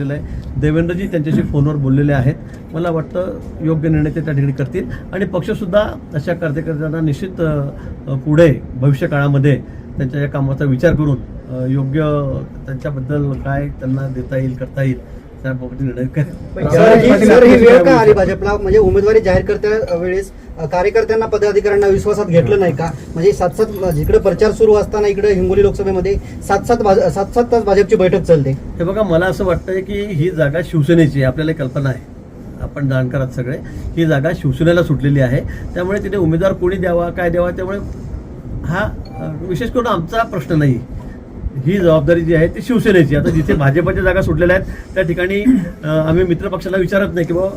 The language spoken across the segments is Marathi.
केलेलं आहे. देवेंद्रजी त्यांच्याशी फोनवर बोललेले आहेत. मला वाटतं योग्य निर्णय ते त्या ठिकाणी करतील. आणि पक्षसुद्धा अशा कार्यकर्त्यांना निश्चित पुढे भविष्य काळामध्ये त्यांच्या या कामाचा विचार करून योग्य त्यांच्याबद्दल काय त्यांना देता येईल करता येईल त्याबाबत निर्णय करेल भाजपला? म्हणजे उमेदवारी जाहीर करत्या वेळेस कार्यकर्त्यांना पदाधिकाऱ्यांना विश्वासात घेतलं नाही का? म्हणजे सात सात जिकडे प्रचार सुरू असताना इकडे हिंगोली लोकसभेमध्ये सात सात भाज- सात सात तास भाजपची बैठक चालते. हे बघा मला असं वाटतंय की ही जागा शिवसेनेची आहे आपल्याला एक कल्पना आहे. आपण जाणकार आहात सगळे. ही जागा शिवसेनेला सुटलेली आहे. त्यामुळे तिथे उमेदवार कोणी द्यावा काय द्यावा त्यामुळे हा विशेष करून आमचा प्रश्न नाही. ही जबाबदारी जी आहे ती शिवसेनेची आता जिथे भाजपच्या जागा सुटलेल्या आहेत त्या ठिकाणी आम्ही मित्रपक्षाला विचारत नाही की बाबा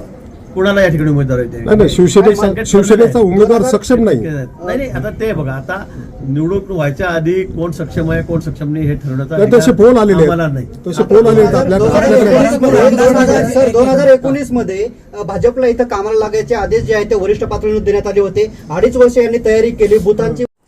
कुणाला या ठिकाणी उमेदवार येते नाही नाही शिवसेनेचा शिवसेनेचा उमेदवार सक्षम नाही. नाही नाही आता ते बघा आता निवडणूक व्हायच्या आधी कोण सक्षम आहे कोण सक्षम नाही हे ठरवण्याचा नाही, तसे अधिकार पोल आलेले आम्हाला आहेत नाही. तसे पोल आलेले आहेत आपल्या आपल्याकडे सर दोन हजार एकोणीसमध्ये अ, भाजपला इथं कामाला लागायचे आदेश जे आहेत ते वरिष्ठ पातळीवर देण्यात आले होते. अडीच वर्ष यांनी तयारी केली. भूतांची